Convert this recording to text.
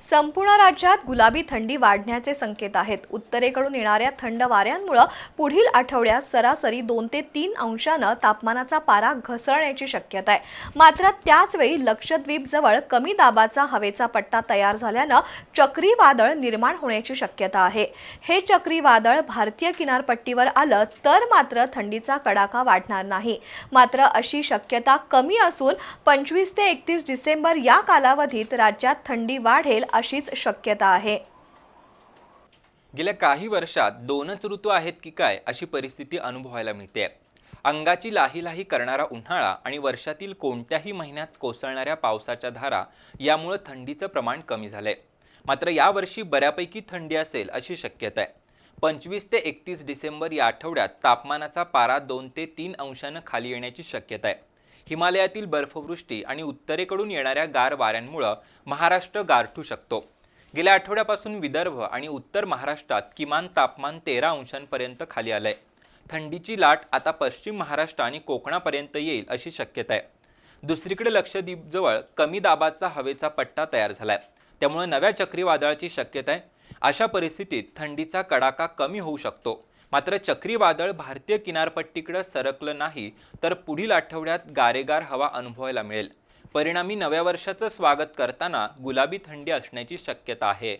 संपूर्ण राज्यात गुलाबी थंडी वाढण्याचे संकेत आहेत. उत्तरेकडून येणाऱ्या थंड वाऱ्यांमुळे पुढील आठवड्यात सरासरी दोन ते तीन अंशानं तापमानाचा पारा घसरण्याची शक्यता आहे. मात्र त्याचवेळी लक्षद्वीपजवळ कमी दाबाचा हवेचा पट्टा तयार झाल्यानं चक्रीवादळ निर्माण होण्याची शक्यता आहे. हे चक्रीवादळ भारतीय किनारपट्टीवर आलं तर मात्र थंडीचा कडाका वाढणार नाही. मात्र अशी शक्यता कमी असून पंचवीस ते एकतीस डिसेंबर या कालावधीत राज्यात थंडी वाढेल अशीच शक्यता आहे. गेल्या काही वर्षात दोनच ऋतू आहेत की काय अशी परिस्थिती अनुभवायला मिळते. अंगाची लाही लाही करणारा उन्हाळा आणि वर्षातील कोणत्याही महिन्यात कोसळणाऱ्या पावसाच्या धारा यामुळं थंडीचं प्रमाण कमी झालंय. मात्र यावर्षी बऱ्यापैकी थंडी असेल अशी शक्यता आहे. पंचवीस ते एकतीस डिसेंबर या आठवड्यात तापमानाचा पारा दोन ते तीन अंशानं खाली येण्याची शक्यता आहे. हिमालयातील बर्फवृष्टी आणि उत्तरेकडून येणाऱ्या गार वाऱ्यांमुळं महाराष्ट्र गारठू शकतो. गेल्या आठवड्यापासून विदर्भ आणि उत्तर महाराष्ट्रात किमान तापमान तेरा अंशांपर्यंत खाली आलंय. थंडीची लाट आता पश्चिम महाराष्ट्र आणि कोकणापर्यंत येईल अशी शक्यता आहे. दुसरीकडे लक्षद्वीपजवळ कमी दाबाचा हवेचा पट्टा तयार झालाय. त्यामुळे नव्या चक्रीवादळाची शक्यता आहे. अशा परिस्थितीत थंडीचा कडाका कमी होऊ शकतो. मात्र चक्रीवादळ भारतीय किनारपट्टीकडे सरकलं नाही तर पुढील आठवड्यात गारेगार हवा अनुभवायला मिळेल. परिणामी नव्या वर्षाचं स्वागत करताना गुलाबी थंडी असण्याची शक्यता आहे.